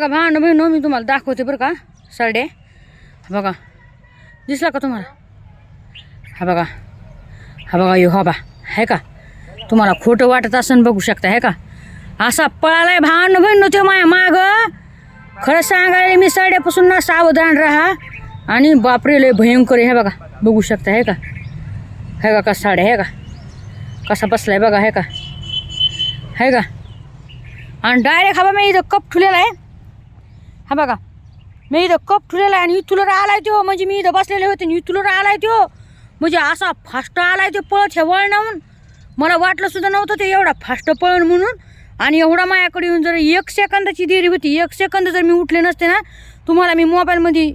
बघा भांड बहिण मी तुम्हाला दाखवते बरं का सरडे. बघा दिसला का तुम्हाला? हा बघा हा बघा यो हा बा आहे का? तुम्हाला खोटं वाटत असं बघू शकता आहे का? असा पळालाय भांड बहिण ते माया माग. खरं सांगायला मी सरड्यापासून ना सावधान राहा. आणि बापरे लय भयंकर आहे हे बघा बघू शकता हे का? हे का कसा साड्या हे का? कसा बसलाय बघा हे का? हे का? आणि डायरेक्ट हा बा मी इथं कप ठुलेला आहे. हा बघा. मी इथं कप ठुलेला आहे आणि इथुलर आलाय तो. म्हणजे मी इथं बसलेले होते आणि इथुलर आलाय तो. म्हणजे असा फास्ट आलाय तो पळत हे वळणाहून. मला वाटलं सुद्धा नव्हतं ते एवढा फास्ट पळण म्हणून. आणि एवढा माझ्याकडे येऊन जर एक सेकंदाची देरी होती एक सेकंद जर मी उठले नसते ना तुम्हाला मी मोबाईलमध्ये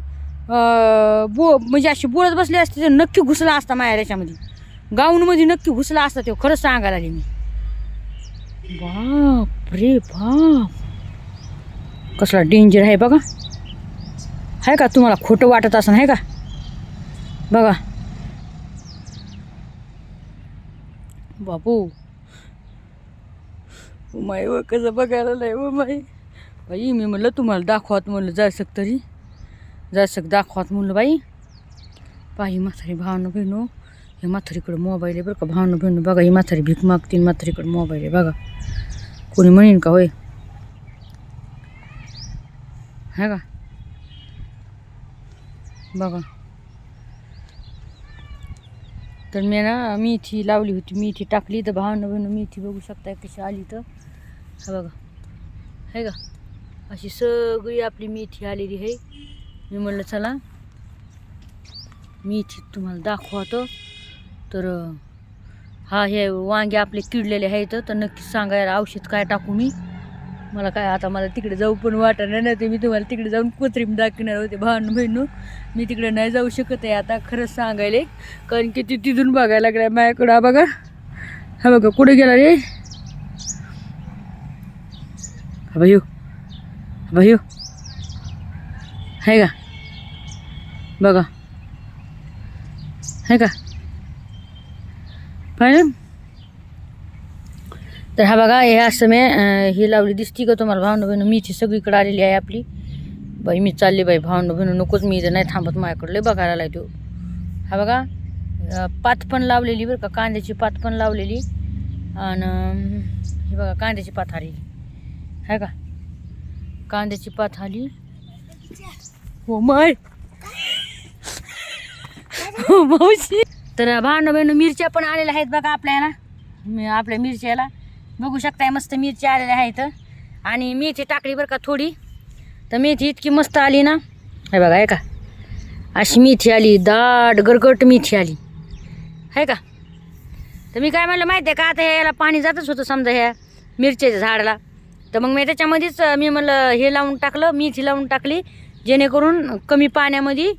बो म्हणजे अशी बोलत बसले असते तर नक्की घुसला असता माझ्या याच्यामध्ये गाऊनमध्ये नक्की घुसला असता तो खरंच सांगायला मी. बाप रे बाप. कसला डेंजर आहे बघा. आहे का तुम्हाला खोटं वाटत असं आहे का? बघा. बापू. उमाई व कसं बघायला नाही उमाई बाई मी म्हणलं तुम्हाला दाखवत म्हणलं जायसक तरी. जायसक दाखवत म्हणलं बाई. बाई म्हातारी भावनं बहिणू हे. हो. म्हातारीकडं मोबाईल आहे बरं का भावनं बहिणू हो. बघा ही म्हातारी भीक मागतील म्हातारीकडं मोबाईल आहे बघा. कोणी म्हणेन का होय? है का? बघा. तर मी ना मेथी लावली होती. मेथी टाकली तर भावानं बहिणू मेथी बघू शकता कशी आली तर हा बघा. है का? अशी सगळी आपली मेथी आलेली आहे. मी म्हणलं चला मेथी तुम्हाला दाखवतो. तर हा हे वांगे आपले किडलेले आहेत. तर नक्की सांगायला औषध काय टाकू मी? मला काय आता मला तिकडे जाऊ पण वाटणार नाही ते मी तुम्हाला तिकडे जाऊन कृत्रिम दाखवणार होते. भावनं बहिणू मी तिकडे नाही जाऊ शकत आहे. आता खरंच सांगायला कारण की ती तिथून बघायला लागलाय माझ्याकडं. हा बघा. हा बघा कुठे गेला रे? हा भाई भाई आहे का? बघा. आहे का? पाहिलं? तर हा बघा हे असं मी हे ही लावली दिसती का तुम्हाला? भावनं बहिणं मीची सगळीकडे आलेली आहे आपली. बाई मी चालली बाई भावनं बहिणं नकोच मी इथं नाही थांबत माझ्याकडले बघायला लागतो हा बघा पात पण लावलेली बरं का कांद्याची पात पण लावलेली. आणि हे बघा कांद्याची पात आलेली. आहे का? कांद्याची पात आली. हो माय. हो मावशी. तर भावनं बहिणं मिरच्या पण आलेल्या आहेत बघा आपल्याला. मी आपल्या मिरच्याला. बघू शकताय मस्त मिरची आलेल्या आहेत. आणि मेथी टाकली बरं का थोडी. तर मेथी इतकी मस्त आली ना. हे बघा आहे का? अशी मेथी आली दाट गरगट मेथी आली. आहे का? तर मी काय म्हणलं माहिती आहे का आता याला पाणी जातच होतं समजा ह्या मिरच्याच्या झाडाला. तर मग मी त्याच्यामध्येच मी म्हणलं हे लावून टाकलं मेथी लावून टाकली जेणेकरून कमी पाण्यामध्ये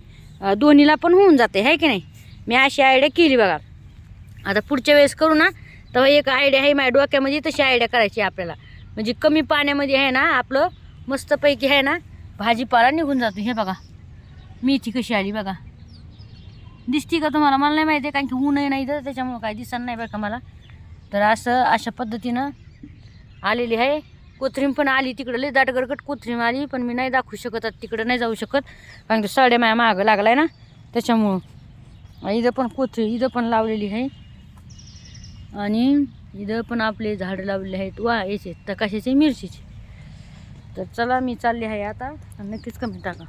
दोन्हीला पण होऊन जाते आहे की नाही? मी अशी आयडिया केली बघा. आता पुढच्या वेळेस करू ना तेव्हा एक आयडिया आहे माझ्या डोक्यामध्ये तशी आयडिया करायची आहे आपल्याला. म्हणजे कमी पाण्यामध्ये आहे ना आपलं मस्तपैकी आहे ना भाजीपाला निघून जातो. हे बघा. मेथी कशी आली बघा. दिसती का तुम्हाला? मला नाही माहिती आहे कारण की ऊनही नाही तर त्याच्यामुळं काय दिसत नाही बरं का मला. तर असं अशा पद्धतीनं आलेली आहे. कोथरीम पण आली तिकडं. लई दाटगरकट कोथरीम आली पण मी नाही दाखवू शकत तिकडं नाही जाऊ शकत. कारण की साड्या माझ्या मागं लागला आहे ना त्याच्यामुळं. इथं पण कोथरी इथं पण लावलेली आहे. आणि इथं पण आपले झाडं लावलेले आहेत. वा याचे तर कशाचे मिरचीचे. तर चला मी चालले आहे आता. नक्कीच कमी टाका.